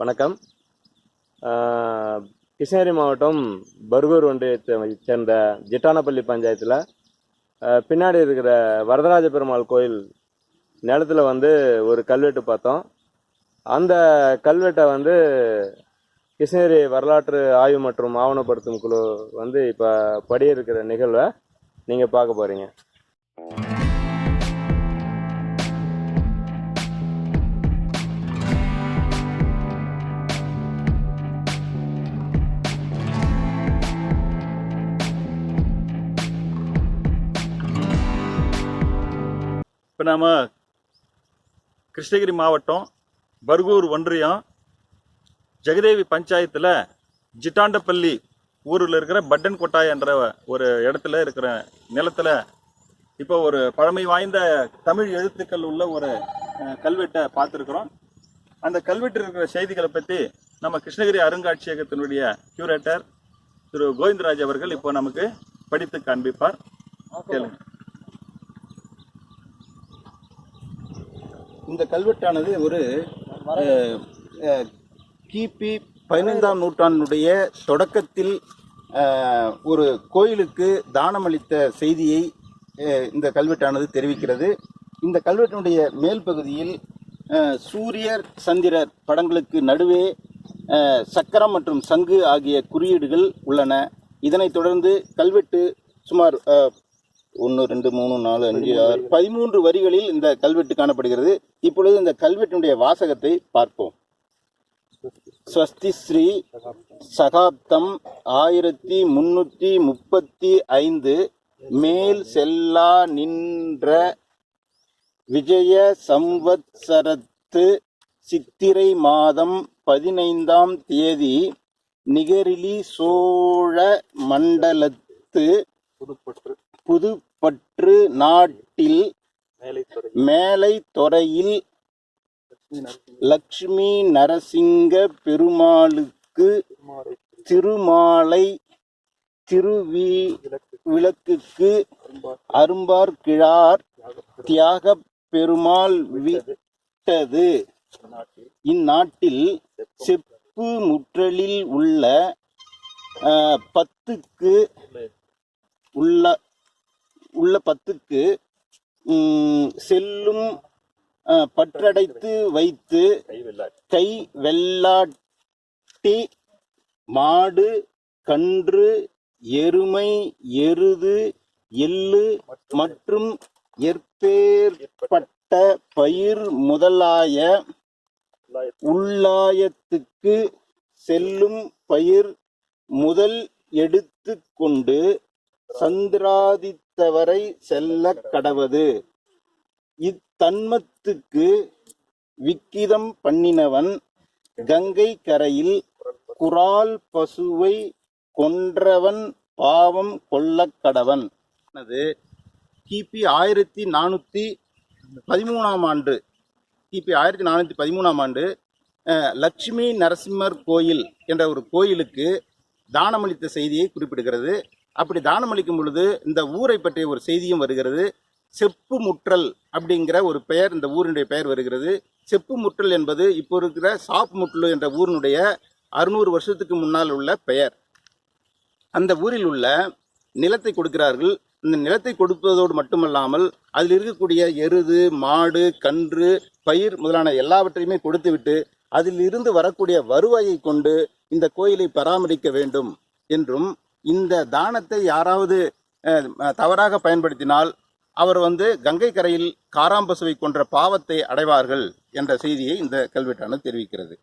வணக்கம். கிருஷ்ணகிரி மாவட்டம் பர்கூர் ஒன்றியத்தை சேர்ந்த ஜிட்டானப்பள்ளி பஞ்சாயத்தில் பின்னாடி இருக்கிற வரதராஜ பெருமாள் கோயில் நிலத்தில் வந்து ஒரு கல்வெட்டு பார்த்தோம். அந்த கல்வெட்டை வந்து கிருஷ்ணகிரி வரலாற்று ஆய்வு மற்றும் ஆவணப்படுத்தும் குழு வந்து இப்போ படியிருக்கிற நிகழ்வை நீங்கள் பார்க்க போகிறீங்க இப்போ நாம் கிருஷ்ணகிரி மாவட்டம் பர்கூர் ஒன்றியம் ஜெகதேவி பஞ்சாயத்தில் ஜிட்டாண்டப்பள்ளி ஊரில் இருக்கிற பட்டன் கொட்டாய் என்ற ஒரு இடத்துல இருக்கிற நிலத்தில் இப்போ ஒரு பழமை வாய்ந்த தமிழ் எழுத்துக்கள் உள்ள ஒரு கல்வெட்டை பார்த்துருக்குறோம். அந்த கல்வெட்டில் இருக்கிற செய்திகளை பற்றி நம்ம கிருஷ்ணகிரி அருங்காட்சியகத்தினுடைய கியூரேட்டர் திரு கோவிந்தராஜ் அவர்கள் இப்போ நமக்கு படித்து காண்பிப்பார். கேளுங்க. இந்த கல்வெட்டானது ஒரு கிபி பதினைந்தாம் நூற்றாண்டினுடைய தொடக்கத்தில் ஒரு கோயிலுக்கு தானமளித்த செய்தியை இந்த கல்வெட்டானது தெரிவிக்கிறது. இந்த கல்வெட்டினுடைய மேல் பகுதியில் சூரியர் சந்திரர் படங்களுக்கு நடுவே சக்கரம் மற்றும் சங்கு ஆகிய குறியீடுகள் உள்ளன. இதனைத் தொடர்ந்து கல்வெட்டு சுமார் ஒன்று ரெண்டு மூணு நாலு அஞ்சு ஆறு பதிமூன்று வரிகளில் இந்த கல்வெட்டு காணப்படுகிறது. இப்பொழுது இந்த கல்வெட்டினுடைய வாசகத்தை பார்ப்போம். ஸ்வஸ்தி ஸ்ரீ சகாப்தம் ஆயிரத்தி முன்னூத்தி முப்பத்தி ஐந்து மேல் செல்லா நின்ற விஜய சம்வத்சரத்து சித்திரை மாதம் பதினைந்தாம் தேதி நிகரிலி சோழ மண்டலத்து புதுப்பற்று புதுப்பற்று நாட்டில் மேலை துறையில் லக்ஷ்மி நரசிங்க பெருமாளுக்கு திருமாலை திருவி விளக்குக்கு அரும்பார் கிழார் தியாக பெருமாள் விட்டது. இந்நாட்டில் செப்பு முற்றலில் உள்ள பத்துக்கு உள்ள உள்ள பத்துக்கு செல்லும் பற்றடைத்து வைத்து கை வெள்ளாட்டி மாடு கன்று எருமை எருது எள்ளு மற்றும் ஏற்பேற்பட்ட பயிர் முதலாய உள்ளாயத்துக்கு செல்லும் பயிர் முதல் எடுத்து கொண்டு சந்திராதித்தவரை செல்ல கடவது. இத்தன்மத்துக்கு விக்கிதம் பண்ணினவன் கங்கை கரையில் குரால் பசுவை கொன்றவன் பாவம் கொள்ளக் கடவன். அது கிபி ஆயிரத்தி நானூற்றி பதிமூணாம் ஆண்டு. கிபி ஆயிரத்தி நானூற்றி பதிமூணாம் ஆண்டு அஹ், லட்சுமி நரசிம்மர் கோயில் என்ற ஒரு கோயிலுக்கு தானமளித்த செய்தியை குறிப்பிடுகிறது. அப்படி தானமளிக்கும் பொழுது இந்த ஊரை பற்றிய ஒரு செய்தியும் வருகிறது. செப்பு முற்றல் அப்படிங்கிற ஒரு பெயர் இந்த ஊரினுடைய பெயர் வருகிறது. செப்பு முற்றல் என்பது இப்போ இருக்கிற சாப் முற்றல் என்ற ஊரினுடைய அறுநூறு வருஷத்துக்கு முன்னால் உள்ள பெயர். அந்த ஊரில் உள்ள நிலத்தை கொடுக்கிறார்கள். இந்த நிலத்தை கொடுப்பதோடு மட்டுமல்லாமல் அதில் இருக்கக்கூடிய எருது மாடு கன்று பயிர் முதலான எல்லாவற்றையுமே கொடுத்துவிட்டு அதில் இருந்து வரக்கூடிய வருவாயை கொண்டு இந்த கோயிலை பராமரிக்க வேண்டும் என்றும் இந்த தானத்தை யாராவது அஹ், தவறாக பயன்படுத்தினால் அவர் வந்து கங்கை கரையில் காராம்பசுவை கொன்ற பாவத்தை அடைவார்கள் என்ற செய்தியை இந்த கல்வெட்டானது தெரிவிக்கிறது.